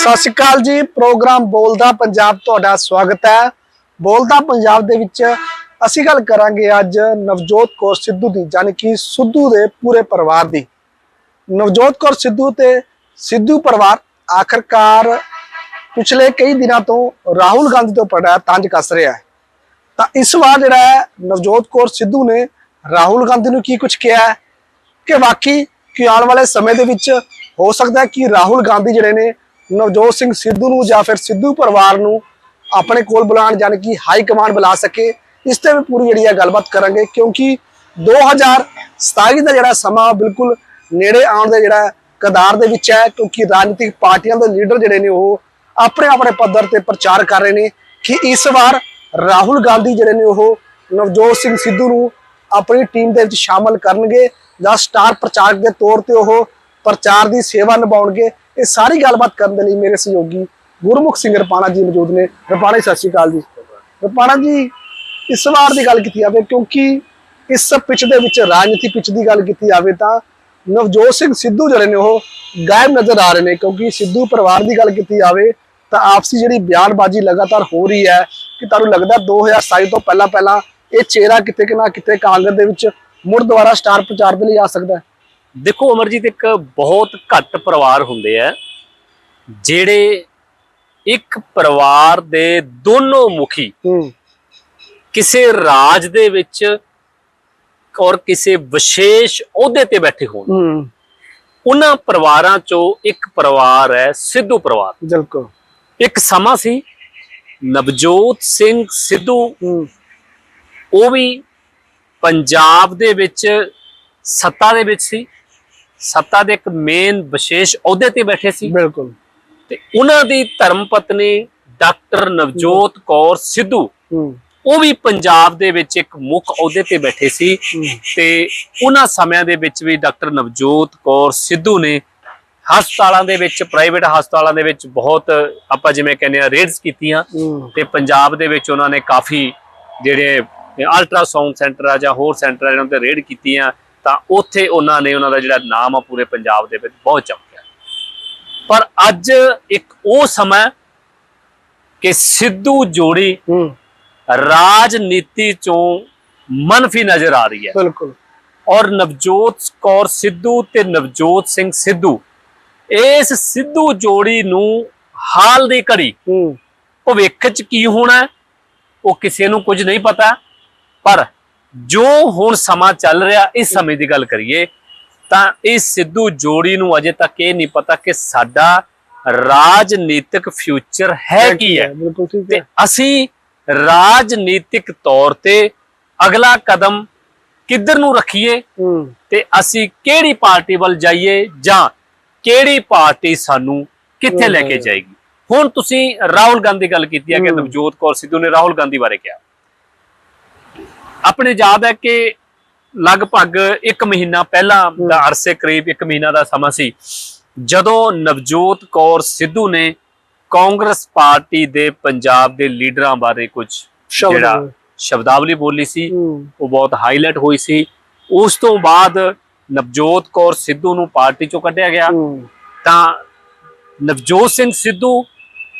ਸਤਿ ਸ਼੍ਰੀ ਅਕਾਲ ਜੀ। ਪ੍ਰੋਗਰਾਮ ਬੋਲਦਾ ਪੰਜਾਬ ਤੁਹਾਡਾ ਸਵਾਗਤ ਹੈ। ਬੋਲਦਾ ਪੰਜਾਬ ਦੇ ਵਿੱਚ ਅਸੀਂ ਗੱਲ ਕਰਾਂਗੇ ਅੱਜ ਨਵਜੋਤ ਕੌਰ ਸਿੱਧੂ ਦੀ ਯਾਨੀ ਕਿ ਸਿੱਧੂ ਦੇ ਪੂਰੇ ਪਰਿਵਾਰ ਦੀ। ਨਵਜੋਤ ਕੌਰ ਸਿੱਧੂ ਤੇ ਸਿੱਧੂ ਪਰਿਵਾਰ ਆਖਰਕਾਰ ਪਿਛਲੇ ਕਈ ਦਿਨਾਂ ਤੋਂ ਰਾਹੁਲ ਗਾਂਧੀ ਤੋਂ ਪੜਾ ਤੰਜ ਕੱਸ ਰਿਹਾ ਹੈ। ਤਾਂ ਇਸ ਵਾਰ ਜਿਹੜਾ ਹੈ, ਨਵਜੋਤ ਕੌਰ ਸਿੱਧੂ ਨੇ ਰਾਹੁਲ ਗਾਂਧੀ ਨੂੰ ਕੀ ਕੁਝ ਕਿਹਾ ਕਿ ਵਾਕਈ, ਕਿ ਆਉਣ ਵਾਲੇ ਸਮੇਂ ਦੇ ਵਿੱਚ ਹੋ ਸਕਦਾ ਕਿ ਰਾਹੁਲ ਗਾਂਧੀ ਜਿਹੜੇ ਨੇ ਨਵਜੋਤ ਸਿੰਘ ਸਿੱਧੂ ਨੂੰ ਜਾਂ ਫਿਰ ਸਿੱਧੂ ਪਰਿਵਾਰ ਨੂੰ ਆਪਣੇ ਕੋਲ ਬੁਲਾਉਣ ਜਾਨ ਕਿ ਹਾਈ ਕਮਾਂਡ ਬੁਲਾ ਸਕੇ, ਇਸ ਤੇ ਵੀ ਪੂਰੀ ਜਿਹੜੀ ਹੈ ਗੱਲਬਾਤ ਕਰਾਂਗੇ, ਕਿਉਂਕਿ 2027 ਦਾ ਜਿਹੜਾ ਸਮਾਂ ਬਿਲਕੁਲ ਨੇੜੇ ਆਉਣ ਦਾ ਜਿਹੜਾ ਕਦਾਰ ਦੇ ਵਿੱਚ ਹੈ, ਕਿਉਂਕਿ ਰਾਜਨੀਤਿਕ ਪਾਰਟੀਆਂ ਦੇ ਲੀਡਰ ਜਿਹੜੇ ਨੇ ਉਹ ਆਪਣੇ ਆਪਣੇ ਪੱਧਰ ਤੇ ਪ੍ਰਚਾਰ ਕਰ ਰਹੇ ਨੇ ਕਿ ਇਸ ਵਾਰ ਰਾਹੁਲ ਗਾਂਧੀ ਜਿਹੜੇ ਨੇ ਉਹ ਨਵਜੋਤ ਸਿੰਘ ਸਿੱਧੂ ਨੂੰ ਆਪਣੀ ਟੀਮ ਦੇ ਵਿੱਚ ਸ਼ਾਮਲ ਕਰਨਗੇ ਜਾਂ ਸਟਾਰ ਪ੍ਰਚਾਰਕ ਦੇ ਤੌਰ ਤੇ ਉਹ ਪ੍ਰਚਾਰ ਦੀ ਸੇਵਾ ਨਿਭਾਉਣਗੇ। ਇਹ ਸਾਰੀ ਗੱਲਬਾਤ ਕਰਨ ਦੇ ਲਈ ਮੇਰੇ ਸਹਿਯੋਗੀ ਗੁਰਮੁਖ ਸਿੰਘ ਰਪਾਣਾ ਜੀ ਮੌਜੂਦ ਨੇ। ਰਪਾਣਾ ਸਤਿ ਸ਼੍ਰੀ ਅਕਾਲ ਜੀ। ਰਪਾਣਾ ਜੀ, ਇਸ ਵਾਰ ਦੀ ਗੱਲ ਕੀਤੀ ਜਾਵੇ, ਕਿਉਂਕਿ ਇਸ ਪਿੱਚ ਦੇ ਵਿੱਚ ਰਾਜਨੀਤੀ ਪਿੱਚ ਦੀ ਗੱਲ ਕੀਤੀ ਜਾਵੇ ਤਾਂ ਨਵਜੋਤ ਸਿੰਘ ਸਿੱਧੂ ਜਿਹੜੇ ਨੇ ਉਹ ਗਾਇਬ ਨਜ਼ਰ ਆ ਰਹੇ ਨੇ, ਕਿਉਂਕਿ ਸਿੱਧੂ ਪਰਿਵਾਰ ਦੀ ਗੱਲ ਕੀਤੀ ਜਾਵੇ ਤਾਂ ਆਪਸੀ ਜਿਹੜੀ ਬਿਆਨਬਾਜ਼ੀ ਲਗਾਤਾਰ ਹੋ ਰਹੀ ਹੈ ਕਿ ਤੁਹਾਨੂੰ ਲੱਗਦਾ 2027 ਤੋਂ ਪਹਿਲਾਂ ਪਹਿਲਾਂ ਇਹ ਚਿਹਰਾ ਕਿਤੇ ਕਿ ਨਾ ਕਿਤੇ ਕਾਂਗਰਸ ਦੇ ਵਿੱਚ ਮੁੜ ਦੁਬਾਰਾ ਸਟਾਰ ਪ੍ਰਚਾਰ ਦੇ ਲਈ ਆ ਸਕਦਾ ਹੈ? ਦੇਖੋ ਅਮਰਜੀਤ ਇੱਕ ਬਹੁਤ ਘੱਟ ਪਰਿਵਾਰ ਹੁੰਦੇ ਆ ਜਿਹੜੇ ਇੱਕ ਪਰਿਵਾਰ ਦੇ ਦੋਨੋਂ ਮੁਖੀ ਕਿਸੇ ਰਾਜ ਦੇ ਵਿੱਚ ਔਰ ਕਿਸੇ ਵਿਸ਼ੇਸ਼ ਅਹੁਦੇ ਤੇ ਬੈਠੇ ਹੋਣ। ਉਹਨਾਂ ਪਰਿਵਾਰਾਂ ਚੋਂ ਇੱਕ ਪਰਿਵਾਰ ਹੈ ਸਿੱਧੂ ਪਰਿਵਾਰ। ਬਿਲਕੁਲ। ਇੱਕ ਸਮਾਂ ਸੀ ਨਵਜੋਤ ਸਿੰਘ ਸਿੱਧੂ। ਉਹ ਵੀ ਪੰਜਾਬ ਦੇ ਵਿੱਚ ਸੱਤਾ ਦੇ ਵਿੱਚ ਸੀ। ਸੱਤਾ ਦੇ ਇੱਕ ਮੇਨ ਵਿਸ਼ੇਸ਼ ਅਹੁਦੇ ਤੇ ਬੈਠੇ ਸੀ। ਬਿਲਕੁਲ। ਤੇ ਉਹਨਾਂ ਦੀ ਧਰਮ ਪਤਨੀ ਡਾਕਟਰ ਨਵਜੋਤ ਕੌਰ ਸਿੱਧੂ ਉਹ ਵੀ ਪੰਜਾਬ ਦੇ ਵਿੱਚ ਇੱਕ ਮੁੱਖ ਅਹੁਦੇ ਤੇ ਬੈਠੇ ਸੀ। ਤੇ ਉਹਨਾਂ ਸਮਿਆਂ ਦੇ ਵਿੱਚ ਵੀ ਡਾਕਟਰ ਨਵਜੋਤ ਕੌਰ ਸਿੱਧੂ ਨੇ ਹਸਪਤਾਲਾਂ ਦੇ ਵਿੱਚ ਪ੍ਰਾਈਵੇਟ ਹਸਪਤਾਲਾਂ ਦੇ ਵਿੱਚ ਬਹੁਤ ਆਪਾਂ ਜਿਵੇਂ ਕਹਿੰਦੇ ਆ ਰੇਡਸ ਕੀਤੀਆਂ। ਤੇ ਪੰਜਾਬ ਦੇ ਵਿੱਚ ਉਹਨਾਂ ਨੇ ਕਾਫੀ ਜਿਹੜੇ ਅਲਟਰਾਸਾਊਂਡ ਸੈਂਟਰ ਆ ਜਾਂ ਹੋਰ ਸੈਂਟਰ ਆ ਜਿਹਨਾਂ ਤੇ ਰੇਡ ਕੀਤੀਆਂ। ਤਾਂ ਉੱਥੇ ਉਹਨਾਂ ਨੇ ਉਹਨਾਂ ਦਾ ਜਿਹੜਾ ਨਾਮ ਆ ਪੂਰੇ ਪੰਜਾਬ ਦੇ ਵਿੱਚ ਬਹੁਤ ਚਮਕਿਆ। ਪਰ ਅੱਜ ਇੱਕ ਉਹ ਸਮਾਂ ਕਿ ਸਿੱਧੂ ਜੋੜੀ ਰਾਜਨੀਤੀ ਚੋਂ ਮਨਫੀ ਨਜ਼ਰ ਆ ਰਹੀ ਹੈ। ਬਿਲਕੁਲ। ਔਰ ਨਵਜੋਤ ਕੌਰ ਸਿੱਧੂ ਤੇ ਨਵਜੋਤ ਸਿੰਘ ਸਿੱਧੂ ਇਸ ਸਿੱਧੂ ਜੋੜੀ ਨੂੰ ਹਾਲ ਦੀ ਘੜੀ ਭਵਿੱਖ 'ਚ ਕੀ ਹੋਣਾ ਉਹ ਕਿਸੇ ਨੂੰ ਕੁਝ ਨਹੀਂ ਪਤਾ ਪਰ ਜੋ ਹੁਣ ਸਮਾਂ ਚੱਲ ਰਿਹਾ ਇਸ ਸਮੇਂ ਦੀ ਗੱਲ ਕਰੀਏ ਤਾਂ ਇਸ ਸਿੱਧੂ ਜੋੜੀ ਨੂੰ ਅਜੇ ਤੱਕ ਇਹ ਨਹੀਂ ਪਤਾ ਕਿ ਸਾਡਾ ਰਾਜਨੀਤਿਕ ਫਿਊਚਰ ਹੈ ਕੀ ਹੈ। ਤੇ ਅਸੀਂ ਰਾਜਨੀਤਿਕ ਤੌਰ ਤੇ ਅਗਲਾ ਕਦਮ ਕਿੱਧਰ ਨੂੰ ਰੱਖੀਏ? ਤੇ ਅਸੀਂ ਕਿਹੜੀ ਪਾਰਟੀ ਵੱਲ ਜਾਈਏ ਜਾਂ ਕਿਹੜੀ ਪਾਰਟੀ ਸਾਨੂੰ ਕਿੱਥੇ ਲੈ ਕੇ ਜਾਏਗੀ? ਹੁਣ ਤੁਸੀਂ ਰਾਹੁਲ ਗਾਂਧੀ ਗੱਲ ਕੀਤੀ ਹੈ ਕਿ। ਨਵਜੋਤ ਕੌਰ ਸਿੱਧੂ ਨੇ ਰਾਹੁਲ ਗਾਂਧੀ ਬਾਰੇ ਕਿਹਾ। ਆਪਣੇ ਯਾਦ ਹੈ ਕਿ ਲਗਭਗ 1 ਮਹੀਨਾ ਪਹਿਲਾਂ ਦਾ ਅਰਸੇ ਕਰੀਬ 1 ਮਹੀਨਾ ਦਾ ਸਮਾਂ ਸੀ ਜਦੋਂ ਨਵਜੋਤ ਕੌਰ ਸਿੱਧੂ ਨੇ ਕਾਂਗਰਸ ਪਾਰਟੀ ਦੇ ਪੰਜਾਬ ਦੇ ਲੀਡਰਾਂ ਬਾਰੇ ਕੁਝ ਜਿਹੜਾ ਸ਼ਬਦਾਵਲੀ ਬੋਲੀ ਸੀ ਉਹ ਬਹੁਤ ਹਾਈਲਾਈਟ ਹੋਈ ਸੀ। ਉਸ ਤੋਂ ਬਾਅਦ ਨਵਜੋਤ ਕੌਰ ਸਿੱਧੂ ਨੂੰ ਪਾਰਟੀ ਚੋਂ ਕੱਢਿਆ ਗਿਆ। ਤਾਂ ਨਵਜੋਤ ਸਿੰਘ ਸਿੱਧੂ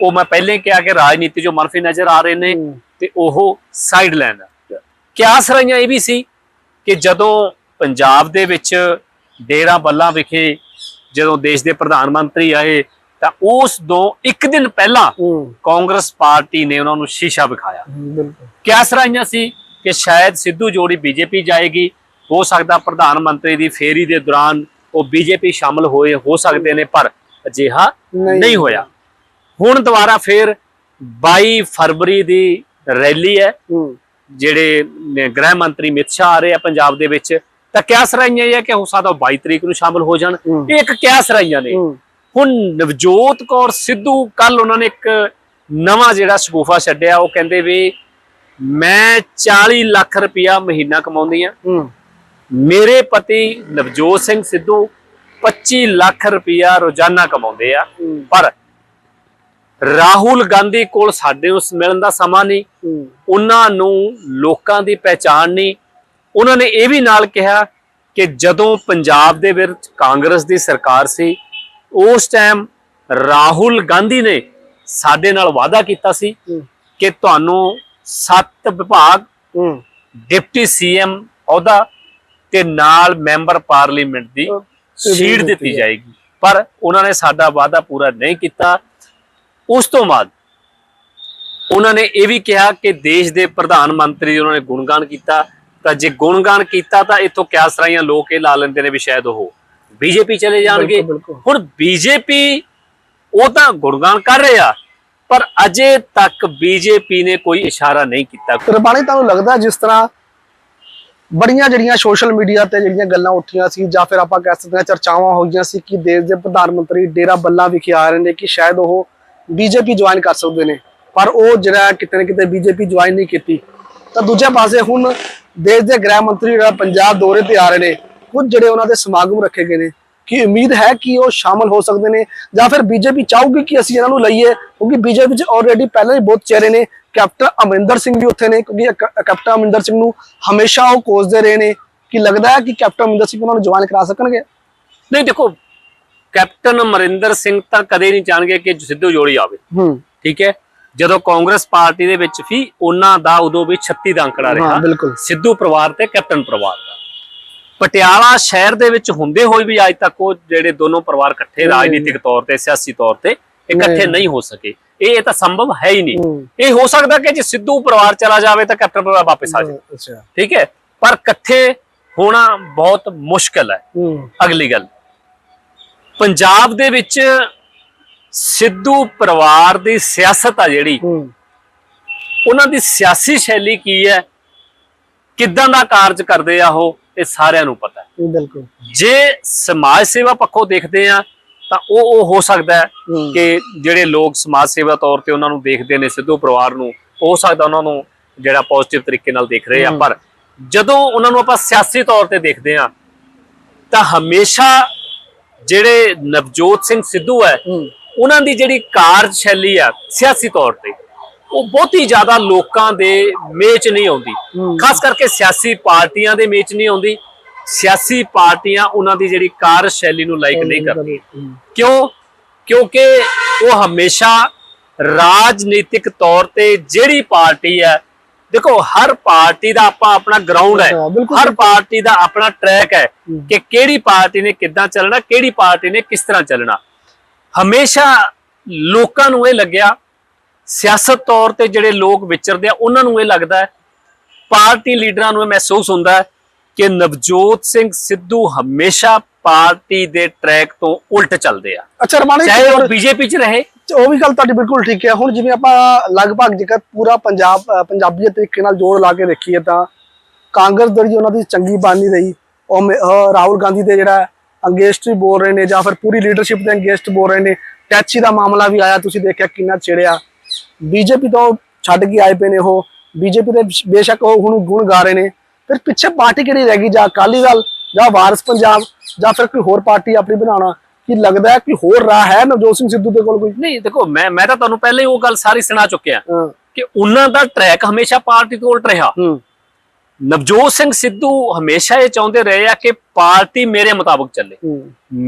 ਉਹ ਮੈਂ ਪਹਿਲੇ ਕਿਹਾ ਕਿ ਰਾਜਨੀਤੀ ਚੋਂ ਮਨਫੀ ਨਜ਼ਰ ਆ ਰਹੇ ਨੇ। ਤੇ ਉਹ ਸਾਈਡ ਲਾਈਨ ਕਿਆਸ ਰਹੀਆਂ ਇਹ ਵੀ ਸੀ ਕਿ ਜਦੋਂ ਪੰਜਾਬ ਦੇ ਵਿੱਚ ਡੇਰਾ ਬੱਲਾ ਵਿਖੇ ਜਦੋਂ ਦੇਸ਼ ਦੇ ਪ੍ਰਧਾਨ ਮੰਤਰੀ ਆਏ ਤਾਂ ਉਸ ਤੋਂ ਇੱਕ ਦਿਨ ਪਹਿਲਾਂ ਕਾਂਗਰਸ ਪਾਰਟੀ ਨੇ ਉਹਨਾਂ ਨੂੰ ਸ਼ੀਸ਼ਾ ਵਿਖਾਇਆ। ਬਿਲਕੁਲ। ਕਿਆ ਸਰਾਈਆਂ ਸੀ ਕਿ ਸ਼ਾਇਦ ਸਿੱਧੂ ਜੋੜੀ ਬੀਜੇਪੀ ਜਾਏਗੀ ਹੋ ਸਕਦਾ ਪ੍ਰਧਾਨ ਮੰਤਰੀ ਦੀ ਫੇਰੀ ਦੇ ਦੌਰਾਨ ਉਹ ਬੀਜੇਪੀ ਸ਼ਾਮਲ ਹੋਏ ਹੋ ਸਕਦੇ ਨੇ ਪਰ ਅਜਿਹਾ ਨਹੀਂ। ਹੋਇਆ। ਹੁਣ ਦੁਬਾਰਾ ਫੇਰ 22 ਫਰਵਰੀ ਦੀ ਰੈਲੀ ਹੂੰ। ਜਿਹੜੇ ਗ੍ਰਹਿ ਮੰਤਰੀ ਅਮਿਤ ਸ਼ਾਹ ਆ ਰਹੇ ਆ ਪੰਜਾਬ ਦੇ ਵਿੱਚ ਤਾਂ ਕਿਆ ਸਰਾਈਆਂ ਇਹ ਕਿ ਹੋ ਸਕਦਾ ਉਹ 22 ਤਰੀਕ ਨੂੰ ਸ਼ਾਮਲ ਹੋ ਜਾਣ। ਇਹ ਇੱਕ ਕਿਆ ਸਰਾਈਆਂ ਨੇ। ਹੁਣ ਨਵਜੋਤ ਕੌਰ ਸਿੱਧੂ ਕੱਲ ਉਹਨਾਂ ਨੇ ਇੱਕ ਨਵਾਂ ਜਿਹੜਾ ਸ਼ਗੂਫਾ ਛੱਡਿਆ ਉਹ ਕਹਿੰਦੇ ਵੀ ਮੈਂ 40 ਲੱਖ ਰੁਪਇਆ ਮਹੀਨਾ ਕਮਾਉਂਦੀ ਆ ਮੇਰੇ ਪਤੀ ਨਵਜੋਤ ਸਿੰਘ ਸਿੱਧੂ 25 ਲੱਖ ਰੁਪਇਆ ਰੋਜ਼ਾਨਾ ਕਮਾਉਂਦੇ ਆ। ਪਰ ਰਾਹੁਲ ਗਾਂਧੀ ਕੋਲ ਸਾਡੇ ਉਸ ਮਿਲਣ ਦਾ ਸਮਾਂ ਨਹੀਂ। ਉਹਨਾਂ ਨੂੰ ਲੋਕਾਂ ਦੀ ਪਹਿਚਾਣ ਨਹੀਂ। ਉਹਨਾਂ ਨੇ ਇਹ ਵੀ ਨਾਲ ਕਿਹਾ ਕਿ ਜਦੋਂ ਪੰਜਾਬ ਦੇ ਵਿੱਚ ਕਾਂਗਰਸ ਦੀ ਸਰਕਾਰ ਸੀ ਉਸ ਟਾਈਮ ਰਾਹੁਲ ਗਾਂਧੀ ਨੇ ਸਾਡੇ ਨਾਲ ਵਾਅਦਾ ਕੀਤਾ ਸੀ ਕਿ ਤੁਹਾਨੂੰ ਸੱਤ ਵਿਭਾਗ ਡਿਪਟੀ ਸੀਐਮ ਅਹੁਦਾ ਤੇ ਨਾਲ ਮੈਂਬਰ ਪਾਰਲੀਮੈਂਟ ਦੀ ਸੀਟ ਦਿੱਤੀ ਜਾਏਗੀ। ਪਰ ਉਹਨਾਂ ਨੇ ਸਾਡਾ ਵਾਅਦਾ ਪੂਰਾ ਨਹੀਂ ਕੀਤਾ। ਉਸ ਤੋਂ ਬਾਅਦ ਉਹਨਾਂ ਨੇ ਇਹ ਵੀ ਕਿਹਾ ਕਿ ਦੇਸ਼ ਦੇ ਪ੍ਰਧਾਨ ਮੰਤਰੀ ਉਹਨਾਂ ਨੇ ਗੁਣਗਾਨ ਕੀਤਾ। ਤਾਂ ਜੇ ਗੁਣਗਾਨ ਕੀਤਾ ਤਾਂ ਇਥੋਂ ਕਿਆਸ ਰਾਈਆਂ ਲੋਕ ਇਹ ਲਾ ਲੈਂਦੇ ਨੇ ਵੀ ਸ਼ਾਇਦ ਉਹ ਬੀਜੇਪੀ ਚਲੇ ਜਾਣਗੇ। ਹੁਣ ਬੀਜੇਪੀ ਉਹ ਤਾਂ ਗੁਣਗਾਨ ਕਰ ਰਹੇ ਆ ਪਰ ਅਜੇ ਤੱਕ ਬੀਜੇਪੀ ਨੇ ਕੋਈ ਇਸ਼ਾਰਾ ਨਹੀਂ ਕੀਤਾ। ਕੁਰਬਾਨੀ ਤੁਹਾਨੂੰ ਲੱਗਦਾ ਜਿਸ ਤਰ੍ਹਾਂ ਬੜੀਆਂ ਜਿਹੜੀਆਂ ਸੋਸ਼ਲ ਮੀਡੀਆ ਤੇ ਜਿਹੜੀਆਂ ਗੱਲਾਂ ਉੱਠੀਆਂ ਸੀ ਜਾਂ ਫਿਰ ਆਪਾਂ ਕਹਿ ਸਕਦੇ ਹਾਂ ਚਰਚਾਵਾਂ ਹੋਈਆਂ ਸੀ ਕਿ ਦੇਸ਼ ਦੇ ਪ੍ਰਧਾਨ ਮੰਤਰੀ ਡੇਰਾ ਬੱਲਾ ਵਿਖੇ ਆ ਰਹੇ ਨੇ ਕਿ ਸ਼ਾਇਦ ਉਹ ਬੀਜੇਪੀ ਜੁਆਇਨ ਕਰ ਸਕਦੇ ਨੇ। ਪਰ ਉਹ ਜਿਹੜਾ ਕਿਤੇ ਨਾ ਕਿਤੇ ਬੀਜੇਪੀ ਜੁਆਇਨ ਨਹੀਂ ਕੀਤੀ। ਤਾਂ ਦੂਜੇ ਪਾਸੇ ਹੁਣ ਦੇਸ਼ ਦੇ ਗ੍ਰਹਿ ਮੰਤਰੀ ਜਿਹੜਾ ਪੰਜਾਬ ਦੌਰੇ ਤੇ ਆ ਰਹੇ ਨੇ ਕੁਝ ਜਿਹੜੇ ਉਹਨਾਂ ਦੇ ਸਮਾਗਮ ਰੱਖੇ ਗਏ ਨੇ, ਕਿ ਉਮੀਦ ਹੈ ਕਿ ਉਹ ਸ਼ਾਮਲ ਹੋ ਸਕਦੇ ਨੇ? ਜਾਂ ਫਿਰ ਬੀਜੇਪੀ ਚਾਹੂਗੀ ਕਿ ਅਸੀਂ ਇਹਨਾਂ ਨੂੰ ਲਈਏ? ਕਿਉਂਕਿ ਬੀਜੇਪੀ 'ਚ ਆਲਰੇਡੀ ਪਹਿਲਾਂ ਹੀ ਬਹੁਤ ਚਿਹਰੇ ਨੇ। ਕੈਪਟਨ ਅਮਰਿੰਦਰ ਸਿੰਘ ਵੀ ਉੱਥੇ ਨੇ, ਕਿਉਂਕਿ ਕੈਪਟਨ ਅਮਰਿੰਦਰ ਸਿੰਘ ਨੂੰ ਹਮੇਸ਼ਾ ਉਹ ਕੋਸਦੇ ਰਹੇ ਨੇ। ਕਿ ਲੱਗਦਾ ਹੈ ਕਿ ਕੈਪਟਨ ਅਮਰਿੰਦਰ ਸਿੰਘ ਉਹਨਾਂ ਨੂੰ ਜੁਆਇਨ ਕਰਾ ਸਕਣਗੇ? ਨਹੀਂ, ਦੇਖੋ ਕੈਪਟਨ ਅਮਰਿੰਦਰ ਸਿੰਘ ਤਾਂ ਕਦੇ ਨਹੀਂ ਚਾਹਣਗੇ ਕਿ ਸਿੱਧੂ ਜੋੜੀ ਆਵੇ। ਹੂੰ। ਠੀਕ ਹੈ? ਜਦੋਂ ਕਾਂਗਰਸ ਪਾਰਟੀ ਦੇ ਵਿੱਚ ਵੀ ਉਹਨਾਂ ਦਾ ਉਦੋਂ ਵੀ 36 ਦਾ ਅੰਕੜਾ ਰਿਹਾ। ਸਿੱਧੂ ਪਰਿਵਾਰ ਤੇ ਕੈਪਟਨ ਪਰਿਵਾਰ ਦਾ। ਪਟਿਆਲਾ ਸ਼ਹਿਰ ਦੇ ਵਿੱਚ ਹੁੰਦੇ ਹੋਏ ਵੀ ਅੱਜ ਤੱਕ ਉਹ ਜਿਹੜੇ ਦੋਨੋਂ ਪਰਿਵਾਰ ਇਕੱਠੇ ਰਾਜਨੀਤਿਕ ਤੌਰ ਤੇ ਸਿਆਸੀ ਤੌਰ ਤੇ ਇਕੱਠੇ ਨਹੀਂ। ਹੋ ਸਕੇ। ਇਹ ਤਾਂ ਸੰਭਵ ਹੈ ਹੀ ਨਹੀਂ। ਇਹ ਹੋ ਸਕਦਾ ਕਿ ਜੇ ਸਿੱਧੂ ਪਰਿਵਾਰ ਚਲਾ ਜਾਵੇ ਤਾਂ ਕੈਪਟਨ ਪਰਿਵਾਰ ਵਾਪਸ ਆ ਜਾਵੇ। ਠੀਕ ਹੈ? ਪਰ ਇਕੱਠੇ ਹੋਣਾ ਬਹੁਤ ਮੁਸ਼ਕਲ ਹੂੰ। ਅਗਲੀ ਗੱਲ। ਪੰਜਾਬ ਦੇ ਵਿੱਚ ਸਿੱਧੂ ਪਰਿਵਾਰ ਦੀ ਸਿਆਸਤ ਆ ਜਿਹੜੀ ਉਹਨਾਂ ਦੀ ਸਿਆਸੀ ਸ਼ੈਲੀ ਕੀ ਹੈ ਕਿੱਦਾਂ ਦਾ ਕਾਰਜ ਕਰਦੇ ਆ ਉਹ ਇਹ ਸਾਰਿਆਂ ਨੂੰ ਪਤਾ ਹੈ ਬਿਲਕੁਲ ਜੇ ਸਮਾਜ ਸੇਵਾ ਪੱਖੋਂ ਦੇਖਦੇ ਆ ਤਾਂ ਉਹ ਉਹ ਹੋ ਸਕਦਾ ਹੈ। ਕਿ ਜਿਹੜੇ ਲੋਕ ਸਮਾਜ ਸੇਵਾ ਤੌਰ ਤੇ ਉਹਨਾਂ ਨੂੰ ਦੇਖਦੇ ਨੇ ਸਿੱਧੂ ਪਰਿਵਾਰ ਨੂੰ ਹੋ ਸਕਦਾ ਉਹਨਾਂ ਨੂੰ ਜਿਹੜਾ ਪੋਜ਼ਿਟਿਵ ਤਰੀਕੇ ਨਾਲ ਦੇਖ ਰਹੇ ਆ। ਪਰ ਜਦੋਂ ਉਹਨਾਂ ਨੂੰ ਆਪਾਂ ਸਿਆਸੀ ਤੌਰ ਤੇ ਦੇਖਦੇ ਆ ਤਾਂ ਹਮੇਸ਼ਾ ਜਿਹੜੇ ਨਵਜੋਤ ਸਿੰਘ ਸਿੱਧੂ ਹੈ ਉਹਨਾਂ ਦੀ ਜਿਹੜੀ ਕਾਰਜਸ਼ੈਲੀ ਆ ਸਿਆਸੀ ਤੌਰ ਤੇ ਉਹ ਬਹੁਤੀ ਜ਼ਿਆਦਾ ਲੋਕਾਂ ਦੇ ਮੇਚ ਨਹੀਂ ਆਉਂਦੀ। ਖਾਸ ਕਰਕੇ ਸਿਆਸੀ ਪਾਰਟੀਆਂ ਦੇ ਮੇਚ ਨਹੀਂ ਆਉਂਦੀ। ਸਿਆਸੀ ਪਾਰਟੀਆਂ ਉਹਨਾਂ ਦੀ ਜਿਹੜੀ ਕਾਰਜਸ਼ੈਲੀ ਨੂੰ ਲਾਈਕ ਨਹੀਂ ਕਰਦੀਆਂ। ਕਿਉਂ? ਕਿਉਂਕਿ ਉਹ ਹਮੇਸ਼ਾ ਰਾਜਨੀਤਿਕ ਤੌਰ ਤੇ ਜਿਹੜੀ ਪਾਰਟੀ ਹੈ ਦੇਖੋ ਹਰ ਪਾਰਟੀ ਦਾ ਆਪਾਂ ਆਪਣਾ ਗਰਾਊਂਡ ਹੈ। ਹਰ ਪਾਰਟੀ ਦਾ ਆਪਣਾ ਟਰੈਕ ਹੈ। ਕਿ ਕਿਹੜੀ ਪਾਰਟੀ ਨੇ ਕਿੱਦਾਂ ਚੱਲਣਾ ਕਿਹੜੀ ਪਾਰਟੀ ਨੇ ਕਿਸ ਤਰ੍ਹਾਂ ਚੱਲਣਾ। ਹਮੇਸ਼ਾ ਲੋਕਾਂ ਨੂੰ ਇਹ ਲੱਗਿਆ ਸਿਆਸਤ ਤੌਰ ਤੇ ਜਿਹੜੇ ਲੋਕ ਵਿਚਰਦੇ ਆ ਉਹਨਾਂ ਨੂੰ ਇਹ ਲੱਗਦਾ ਹੈ ਪਾਰਟੀ ਲੀਡਰਾਂ ਨੂੰ ਇਹ ਮਹਿਸੂਸ ਹੁੰਦਾ ਹੈ ਕਿ ਨਵਜੋਤ ਸਿੰਘ ਸਿੱਧੂ ਹਮੇਸ਼ਾ ਪਾਰਟੀ ਦੇ ਟਰੈਕ ਤੋਂ ਉਲਟ ਚੱਲਦੇ ਆ। ਅੱਛਾ ਚਾਹੇ ਉਹ ਬੀਜੇਪੀ 'ਚ ਰਹੇ ਉਹ ਵੀ ਗੱਲ ਤੁਹਾਡੀ ਬਿਲਕੁਲ ਠੀਕ ਹੈ। ਹੁਣ ਜਿਵੇਂ ਆਪਾਂ ਲਗਭਗ ਜੇਕਰ ਪੂਰਾ ਪੰਜਾਬ ਅ, ਪੰਜਾਬੀ ਤਰੀਕੇ ਨਾਲ ਜੋੜ ਲਾ ਕੇ ਦੇਖੀਏ ਤਾਂ ਕਾਂਗਰਸ ਜਿਹੜੀ ਉਹਨਾਂ ਦੀ ਚੰਗੀ ਬਾਨੀ ਨਹੀਂ ਰਹੀ। ਉਹ ਰਾਹੁਲ ਗਾਂਧੀ ਦੇ ਜਿਹੜਾ ਅੰਗੇਸਟ ਵੀ ਬੋਲ ਰਹੇ ਨੇ ਜਾਂ ਫਿਰ ਪੂਰੀ ਲੀਡਰਸ਼ਿਪ ਦੇ ਅੰਗੇਸਟ ਬੋਲ ਰਹੇ ਨੇ। ਟੈਚੀ ਦਾ ਮਾਮਲਾ ਵੀ ਆਇਆ ਤੁਸੀਂ ਦੇਖਿਆ ਕਿੰਨਾ ਛਿੜਿਆ ਬੀਜੇਪੀ ਤੋਂ ਛੱਡ ਕੇ ਆਏ ਪਏ ਨੇ ਉਹ। ਬੀਜੇਪੀ ਦੇ ਬੇਸ਼ੱਕ ਉਹ ਹੁਣ ਗੁਣ ਗਾ ਰਹੇ ਨੇ। ਫਿਰ ਪਿੱਛੇ ਪਾਰਟੀ ਕਿਹੜੀ ਰਹਿ ਗਈ? ਜਾਂ ਅਕਾਲੀ ਦਲ ਜਾਂ ਵਾਰਸ ਪੰਜਾਬ ਜਾਂ ਫਿਰ ਕੋਈ ਹੋਰ ਪਾਰਟੀ ਆਪਣੀ ਬਣਾਉਣਾ। ਕੀ ਲੱਗਦਾ ਹੈ ਕਿ ਹੋਰ ਰਾਹ ਹੈ ਨਵਜੋਤ ਸਿੰਘ ਸਿੱਧੂ ਦੇ ਕੋਲ ਕੋਈ? ਨਹੀਂ ਦੇਖੋ ਮੈਂ ਮੈਂ ਤਾਂ ਤੁਹਾਨੂੰ ਪਹਿਲੇ ਹੀ ਉਹ ਗੱਲ ਸਾਰੀ ਸੁਣਾ ਚੁੱਕਿਆ। ਕਿ ਉਹਨਾਂ ਦਾ ਟਰੈਕ ਹਮੇਸ਼ਾ ਪਾਰਟੀ ਤੋਂ ਉਲਟ ਰਿਹਾ ਨਵਜੋਤ ਸਿੰਘ ਸਿੱਧੂ ਹਮੇਸ਼ਾ ਇਹ ਚਾਹੁੰਦੇ ਰਹੇ ਆ ਕਿ ਪਾਰਟੀ ਮੇਰੇ ਮੁਤਾਬਕ ਚੱਲੇ।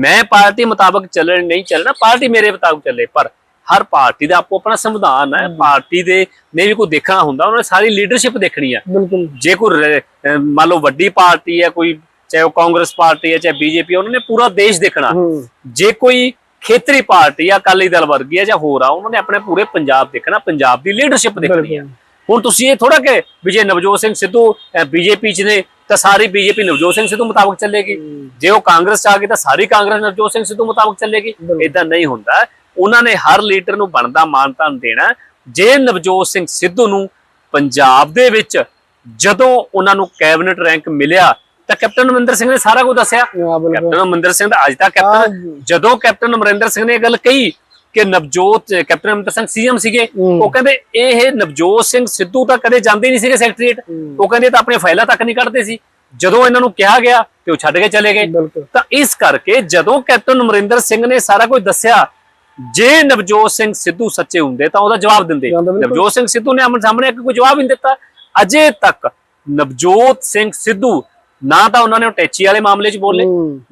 ਮੈਂ ਪਾਰਟੀ ਮੁਤਾਬਕ ਚੱਲਣ ਨਹੀਂ ਚੱਲਣਾ ਪਾਰਟੀ ਮੇਰੇ ਮੁਤਾਬਕ ਚੱਲੇ ਪਰ ਹਰ ਪਾਰਟੀ ਦਾ ਆਪੋ ਆਪਣਾ ਸੰਵਿਧਾਨ ਹੈ। ਪਾਰਟੀ ਦੇ ਨੇ ਵੀ ਕੋਈ ਦੇਖਣਾ ਹੁੰਦਾ ਉਹਨਾਂ ਨੇ ਸਾਰੀ ਲੀਡਰਸ਼ਿਪ ਦੇਖਣੀ ਹੈ ਬਿਲਕੁਲ। ਜੇ ਕੋਈ ਮੰਨ ਲਓ ਵੱਡੀ ਪਾਰਟੀ ਹੈ ਕੋਈ ਚਾਹੇ ਉਹ ਕਾਂਗਰਸ ਪਾਰਟੀ ਹੈ ਚਾਹੇ ਬੀਜੇਪੀ ਉਹਨਾਂ ਨੇ ਪੂਰਾ ਦੇਸ਼ ਦੇਖਣਾ। ਜੇ ਕੋਈ ਖੇਤਰੀ ਪਾਰਟੀ ਆ ਅਕਾਲੀ ਦਲ ਵਰਗੀ ਆ ਜਾਂ ਹੋਰ ਆ ਉਹਨਾਂ ਨੇ ਆਪਣੇ ਪੂਰੇ ਪੰਜਾਬ ਦੇਖਣਾ ਪੰਜਾਬ ਦੀ ਲੀਡਰਸ਼ਿਪ ਦੇਖਣੀ ਆ। ਹੁਣ ਤੁਸੀਂ ਇਹ ਥੋੜਾ ਕਿ ਵੀ ਜੇ ਨਵਜੋਤ ਸਿੰਘ ਸਿੱਧੂ ਬੀਜੇਪੀ ਚ ਨੇ ਤਾਂ ਸਾਰੀ ਬੀਜੇਪੀ ਨਵਜੋਤ ਸਿੰਘ ਸਿੱਧੂ ਮੁਤਾਬਕ ਚੱਲੇਗੀ। ਜੇ ਉਹ ਕਾਂਗਰਸ ਚ ਆ ਗਈ ਤਾਂ ਸਾਰੀ ਕਾਂਗਰਸ ਨਵਜੋਤ ਸਿੰਘ ਸਿੱਧੂ ਮੁਤਾਬਕ ਚੱਲੇਗੀ। ਇਦਾਂ ਨਹੀਂ ਹੁੰਦਾ। ਉਹਨਾਂ ਨੇ ਹਰ ਲੀਡਰ ਨੂੰ ਬਣਦਾ ਮਾਨਤਾਨ ਦੇਣਾ। ਜੇ ਨਵਜੋਤ ਸਿੰਘ ਸਿੱਧੂ ਨੂੰ ਪੰਜਾਬ ਦੇ ਵਿੱਚ ਜਦੋਂ ਉਹਨਾਂ ਨੂੰ ਕੈਬਨਿਟ ਰੈਂਕ ਮਿਲਿਆ ਤਾਂ ਕੈਪਟਨ ਅਮਰਿੰਦਰ ਸਿੰਘ ਨੇ ਸਾਰਾ ਕੁਝ ਦੱਸਿਆ ਕੈਪਟਨ ਅਮਰਿੰਦਰ ਸਿੰਘ ਦਾ ਅੱਜ ਤੱਕ ਹਾਂ ਕੈਪਟਨ। ਜਦੋਂ ਕੈਪਟਨ ਅਮਰਿੰਦਰ ਸਿੰਘ ਨੇ ਇਹ ਗੱਲ ਕਹੀ ਕਿ ਨਵਜੋਤ ਕੈਪਟਨ ਅਮਰਿੰਦਰ ਸਿੰਘ ਸੀਐਮ ਸੀਗੇ। ਉਹ ਕਹਿੰਦੇ ਇਹ ਨਵਜੋਤ ਸਿੰਘ ਸਿੱਧੂ ਤਾਂ ਕਦੇ ਜਾਂਦੇ ਨਹੀਂ ਸੀਗੇ ਸੈਕਟਰੀਏਟ। ਉਹ ਕਹਿੰਦੇ ਤਾਂ ਆਪਣੇ ਫਾਈਲਾਂ ਤੱਕ ਨਹੀਂ ਕੱਢਦੇ ਸੀ ਜਦੋਂ ਇਹਨਾਂ ਨੂੰ ਕਿਹਾ ਗਿਆ ਤੇ ਉਹ ਛੱਡ ਕੇ ਚਲੇ ਗਏ ਤਾਂ ਇਸ ਕਰਕੇ ਜਦੋਂ ਕੈਪਟਨ ਅਮਰਿੰਦਰ ਸਿੰਘ ਨੇ ਸਾਰਾ ਕੁਝ ਦੱਸਿਆ ਜੇ ਨਵਜੋਤ ਸਿੰਘ ਸਿੱਧੂ ਸੱਚੇ ਹੁੰਦੇ ਤਾਂ ਉਹਦਾ ਜਵਾਬ ਦਿੰਦੇ। ਨਵਜੋਤ ਸਿੰਘ ਸਿੱਧੂ ਨੇ ਆਮਣ ਸਾਹਮਣੇ ਕੋਈ ਜਵਾਬ ਹੀ ਨਹੀਂ ਦਿੱਤਾ ਅਜੇ ਤੱਕ ਨਵਜੋਤ ਸਿੰਘ ਸਿੱਧੂ ਨਾ ਤਾਂ ਉਹਨਾਂ ਨੇ ਉਹ ਟੈਚੀ ਵਾਲੇ ਮਾਮਲੇ 'ਚ ਬੋਲੇ।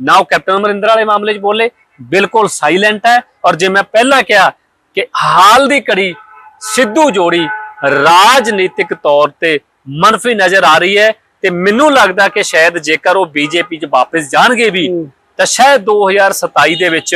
ਨਾ ਉਹ ਕੈਪਟਨ ਅਮਰਿੰਦਰ ਵਾਲੇ ਮਾਮਲੇ 'ਚ ਬੋਲੇ ਬਿਲਕੁਲ ਸਾਇਲੈਂਟ ਹੈ ਔਰ ਜੇ ਮੈਂ ਪਹਿਲਾਂ ਕਿਹਾ ਕਿ ਹਾਲ ਦੀ ਕੜੀ ਸਿੱਧੂ ਜੋੜੀ ਰਾਜਨੀਤਿਕ ਤੌਰ ਤੇ ਮਨਫੀ ਨਜ਼ਰ ਆ ਰਹੀ ਹੈ ਤੇ ਮੈਨੂੰ ਲੱਗਦਾ ਕਿ ਸ਼ਾਇਦ ਜੇਕਰ ਉਹ ਬੀਜੇਪੀ 'ਚ ਵਾਪਸ ਜਾਣਗੇ ਵੀ। ਤਾਂ ਸ਼ਾਇਦ 2027 ਦੇ ਵਿੱਚ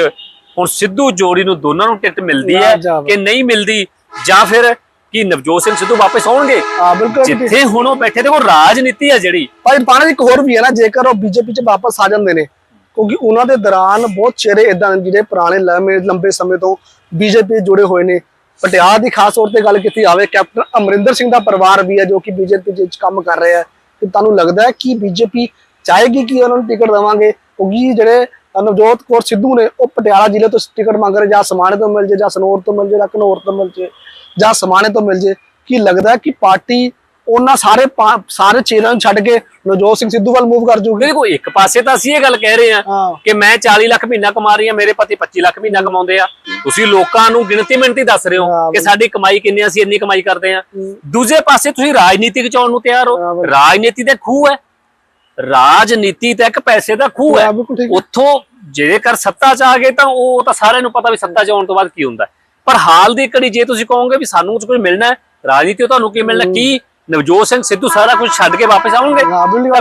ਹੁਣ ਸਿੱਧੂ ਜੋੜੀ ਨੂੰ ਦੋਨਾਂ ਨੂੰ ਟਿਕਟ ਮਿਲਦੀ ਹੈ। ਕਿ ਨਹੀਂ ਮਿਲਦੀ ਜਾਂ ਫਿਰ ਕੀ ਨਵਜੋਤ ਸਿੰਘ ਸਿੱਧੂ ਵਾਪਸ ਆਉਣਗੇ? ਹਾਂ ਬਿਲਕੁਲ ਜਿੱਥੇ ਹੁਣ ਉਹ ਬੈਠੇ ਤੇ ਉਹ ਰਾਜਨੀਤੀ ਹੈ ਜਿਹੜੀ। ਭਾਈ ਪਾਣਾ ਇੱਕ ਹੋਰ ਵੀ ਹੈ ਨਾ ਜੇਕਰ ਉਹ ਬੀਜੇਪੀ 'ਚ ਵਾਪਸ ਆ ਜਾਂਦੇ ਨੇ ਕਿਉਂਕਿ ਉਹਨਾਂ ਦੇ ਦੌਰਾਨ ਬਹੁਤ ਚਿਹਰੇ ਇਦਾਂ ਜਿਹੜੇ ਪੁਰਾਣੇ ਲੰਮੇ ਲੰਬੇ ਸਮੇਂ ਤੋਂ ਬੀਜੇਪੀ ਜੁੜੇ ਹੋਏ ਨੇ। ਪਟਿਆਲਾ ਦੀ ਖਾਸ ਤੌਰ ਤੇ ਗੱਲ ਕੀਤੀ ਜਾਵੇ ਕੈਪਟਨ ਅਮਰਿੰਦਰ ਸਿੰਘ ਦਾ ਪਰਿਵਾਰ ਵੀ ਹੈ ਜੋ ਕਿ ਬੀਜੇਪੀ ਵਿੱਚ ਕੰਮ ਕਰ ਰਿਹਾ ਹੈ। ਤੇ ਤੁਹਾਨੂੰ ਲੱਗਦਾ ਹੈ ਕਿ ਬੀਜੇਪੀ ਚਾਹੇਗੀ ਕਿ ਉਹਨਾਂ ਨੂੰ ਟਿਕਟ ਦੇਵਾਂਗੇ? ਕਿਉਂਕਿ ਜਿਹੜੇ ਨਵਜੋਤ ਕੌਰ ਸਿੱਧੂ ਨੇ ਉਹ ਪਟਿਆਲਾ ਜ਼ਿਲ੍ਹੇ ਤੋਂ ਟਿਕਟ ਮੰਗ ਰਹੇ ਜਾਂ ਸਮਾਣੇ ਤੋਂ ਮਿਲ ਜੇ ਜਾਂ ਸਨੌਰ ਤੋਂ ਮਿਲ ਜੇ ਜਾਂ ਘਨੌਰ ਤੋਂ ਮਿਲ ਜੇ। ਜਾਂ ਸਮਾਣੇ ਤੋਂ ਮਿਲ ਜੇ ਕੀ ਲੱਗਦਾ ਕਿ ਪਾਰਟੀ ਉਹਨਾਂ ਸਾਰੇ ਸਾਰੇ ਨੂੰ ਛੱਡ ਕੇ ਨਵਜੋਤ ਸਿੰਘ ਸਿੱਧੂ ਵੱਲ ਮੂਵ ਕਰ ਜੂਗੀ ਦੇਖੋ ਇੱਕ ਪਾਸੇ ਤਾਂ ਅਸੀਂ ਇਹ ਗੱਲ ਕਹਿ ਰਹੇ ਹਾਂ ਹਾਂ ਕਿ ਮੈਂ 40 ਲੱਖ ਮਹੀਨਾ ਕਮਾ ਰਹੀ ਹਾਂ ਮੇਰੇ ਪਤੀ 25 ਲੱਖ ਮਹੀਨਾ ਕਮਾਉਂਦੇ ਆ ਤੁਸੀਂ ਲੋਕਾਂ ਨੂੰ ਗਿਣਤੀ ਮਿਣਤੀ ਦੱਸ ਰਹੇ ਹੋ ਕਿ ਸਾਡੀ ਕਮਾਈ ਕਿੰਨੀ ਆ, ਅਸੀਂ ਇੰਨੀ ਕਮਾਈ ਕਰਦੇ ਆ। ਦੂਜੇ ਪਾਸੇ ਤੁਸੀਂ ਰਾਜਨੀਤਿਕ ਚੋਣ ਨੂੰ ਤਿਆਰ ਹਾਂ। ਰਾਜਨੀਤੀ ਤੇ ਖੂਹ ਹੈ ਰਾਜਨੀਤੀ ਤਾਂ ਇੱਕ ਪੈਸੇ ਦਾ ਖੂਹ ਹੈ। ਉੱਥੋਂ ਜੇਕਰ ਸੱਤਾ ਚ ਆ ਗਏ ਤਾਂ ਉਹ ਤਾਂ ਸਾਰਿਆਂ ਨੂੰ ਪਤਾ ਵੀ ਸੱਤਾ ਚ ਆਉਣ ਤੋਂ ਬਾਅਦ ਕੀ ਹੁੰਦਾ। ਪਰ ਹਾਲ ਦੀ ਘੜੀ ਜੇ ਤੁਸੀਂ ਕਹੋਗੇ ਵੀ ਸਾਨੂੰ ਕੁਝ ਮਿਲਣਾ ਹੈ ਰਾਜਨੀਤੀ ਤੁਹਾਨੂੰ ਕੀ ਮਿਲਣਾ ਕੀ ਨਵਜੋਤ ਸਿੰਘ ਸਿੱਧੂ ਸਾਰਾ ਕੁਝ ਛੱਡ ਕੇ ਵਾਪਸ ਆਉਣਗੇ?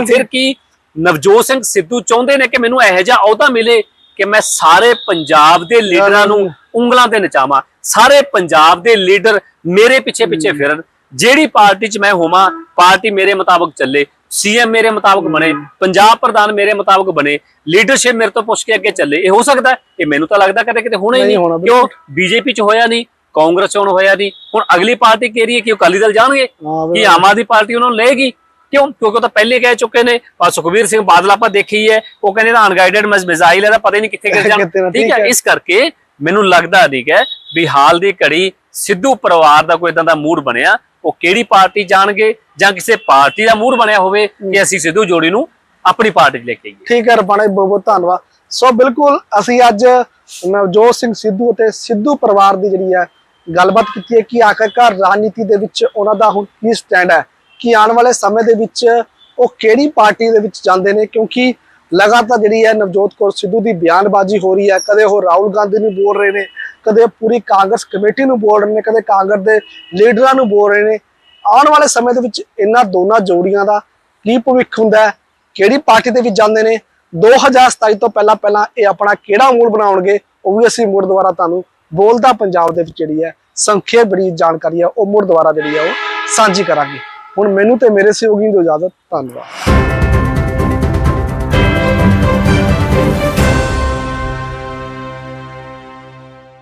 ਫਿਰ ਕੀ ਨਵਜੋਤ ਸਿੰਘ ਸਿੱਧੂ ਚਾਹੁੰਦੇ ਨੇ ਕਿ ਮੈਨੂੰ ਇਹੋ ਜਿਹਾ ਅਹੁਦਾ ਮਿਲੇ ਕਿ ਮੈਂ ਸਾਰੇ ਪੰਜਾਬ ਦੇ ਲੀਡਰਾਂ ਨੂੰ ਉਂਗਲਾਂ ਤੇ ਨਚਾਵਾਂ। ਸਾਰੇ ਪੰਜਾਬ ਦੇ ਲੀਡਰ ਮੇਰੇ ਪਿੱਛੇ ਪਿੱਛੇ ਫਿਰਨ। ਜਿਹੜੀ ਪਾਰਟੀ 'ਚ ਮੈਂ ਹੋਵਾਂ ਪਾਰਟੀ ਮੇਰੇ ਮੁਤਾਬਕ ਚੱਲੇ। ਸੀਐਮ ਮੇਰੇ ਮੁਤਾਬਕ ਬਣੇ ਪੰਜਾਬ ਪ੍ਰਧਾਨ ਮੇਰੇ ਮੁਤਾਬਕ ਬਣੇ ਲੀਡਰਸ਼ਿਪ ਮੇਰੇ ਤੋਂ ਪੁੱਛ ਕੇ ਅੱਗੇ ਚੱਲੇ। ਇਹ ਹੋ ਸਕਦਾ? ਇਹ ਮੈਨੂੰ ਤਾਂ ਲੱਗਦਾ ਕਦੇ ਕਿਤੇ ਹੋਣਾ ਹੀ ਨਹੀਂ ਕਿਉਂ? ਬੀਜੇਪੀ 'ਚ ਹੋਇਆ ਨਹੀਂ ਕਾਂਗਰਸ 'ਚ ਹੁਣ ਹੋਇਆ ਨਹੀਂ ਹੁਣ ਅਗਲੀ ਪਾਰਟੀ ਕਿਹ ਰਹੀ ਹੈ ਕਿ ਉਹ ਅਕਾਲੀ ਦਲ ਜਾਣਗੇ? ਕਿ ਆਮ ਆਦਮੀ ਪਾਰਟੀ ਉਹਨਾਂ ਨੂੰ ਲਏਗੀ? ਕਿਉਂ? ਕਿਉਂਕਿ ਉਹ ਤਾਂ ਪਹਿਲੇ ਕਹਿ ਚੁੱਕੇ ਨੇ ਔਰ ਸੁਖਵੀਰ ਸਿੰਘ ਬਾਦਲ ਆਪਾਂ ਦੇਖੀ ਹੈ ਉਹ ਕਹਿੰਦੇ ਨਾ ਅਨਗਾਈਡਡ ਮਿਜ਼ਾਈਲ ਹੈ ਤਾਂ ਪਤਾ ਹੀ ਨਹੀਂ ਕਿੱਥੇ ਗਿਰ ਜਾਣਾ। ਠੀਕ ਹੈ ਹੈ। ਇਸ ਕਰਕੇ ਮੈਨੂੰ ਲੱਗਦਾ ਨਹੀਂ ਹੈ ਵੀ ਹਾਲ ਦੀ ਘੜੀ ਸਿੱਧੂ ਪਰਿਵਾਰ ਦਾ ਕੋਈ ਇਦਾਂ ਦਾ ਮੂਡ ਬਣਿਆ? ਉਹ ਕਿਹੜੀ ਪਾਰਟੀ ਜਾਣਗੇ ਜਾਂ ਕਿਸੇ ਪਾਰਟੀ ਦਾ ਮੂਡ ਬਣਿਆ ਹੋਵੇ ਕਿ ਅਸੀਂ ਸਿੱਧੂ ਜੋੜੀ ਨੂੰ ਆਪਣੀ ਪਾਰਟੀ 'ਚ ਲੈ ਕੇ ਆਈਏ? ਠੀਕ ਹੈ ਰਪਾਣਾ, ਬਹੁਤ ਬਹੁਤ ਧੰਨਵਾਦ। ਸੋ ਬਿਲਕੁਲ ਅਸੀਂ ਅੱਜ ਨਵਜੋਤ ਸਿੰਘ ਸਿੱਧੂ ਅਤੇ ਸਿੱਧੂ ਪਰਿਵਾਰ ਦੀ ਜਿਹੜੀ ਹੈ ਗੱਲਬਾਤ ਕੀਤੀ ਹੈ ਕਿ ਆਖਰਕਾਰ ਰਾਜਨੀਤੀ ਦੇ ਵਿੱਚ ਉਹਨਾਂ ਦਾ ਹੁਣ ਕੀ ਸਟੈਂਡ ਹੈ? ਕਿ ਆਉਣ ਵਾਲੇ ਸਮੇਂ ਦੇ ਵਿੱਚ ਉਹ ਕਿਹੜੀ ਪਾਰਟੀ ਦੇ ਵਿੱਚ ਜਾਂਦੇ ਨੇ? ਕਿਉਂਕਿ ਲਗਾਤਾਰ ਜਿਹੜੀ ਹੈ ਨਵਜੋਤ ਕੌਰ ਸਿੱਧੂ ਦੀ ਬਿਆਨਬਾਜ਼ੀ ਹੋ ਰਹੀ ਹੈ, ਕਦੇ ਉਹ ਰਾਹੁਲ ਗਾਂਧੀ ਨੂੰ ਬੋਲ ਰਹੇ ਨੇ, ਕਦੇ ਪੂਰੀ ਕਾਂਗਰਸ ਕਮੇਟੀ ਨੂੰ ਬੋਲ ਰਹੇ ਨੇ, ਕਦੇ ਕਾਂਗਰਸ ਦੇ ਲੀਡਰਾਂ ਨੂੰ ਬੋਲ ਰਹੇ ਨੇ। ਆਉਣ ਵਾਲੇ ਸਮੇਂ ਦੇ ਵਿੱਚ ਇਹਨਾਂ ਦੋਨਾਂ ਜੋੜੀਆਂ ਦਾ ਕੀ ਭਵਿੱਖ ਹੁੰਦਾ ਹੈ, ਕਿਹੜੀ ਪਾਰਟੀ ਦੇ ਵਿੱਚ ਜਾਂਦੇ ਨੇ 2027 ਤੋਂ ਪਹਿਲਾਂ ਪਹਿਲਾਂ ਇਹ ਆਪਣਾ ਕਿਹੜਾ ਮੂਲ ਬਣਾਉਣਗੇ, ਉਹ ਵੀ ਅਸੀਂ ਮੁੜ ਦੁਬਾਰਾ ਤੁਹਾਨੂੰ ਬੋਲਦਾ ਪੰਜਾਬ ਦੇ ਵਿੱਚ ਜਿਹੜੀ ਹੈ, ਸੰਖੇਪ ਬੜੀ ਜਾਣਕਾਰੀ ਹੈ, ਉਹ ਮੁੜ ਦੁਬਾਰਾ ਜਿਹੜੀ ਹੈ ਉਹ ਸਾਂਝੀ ਕਰਾਂਗੇ। ਹੁਣ ਮੈਨੂੰ ਤੇ ਮੇਰੇ ਸਹਿਯੋਗੀ ਨੂੰ ਇਜਾਜ਼ਤ, ਧੰਨਵਾਦ।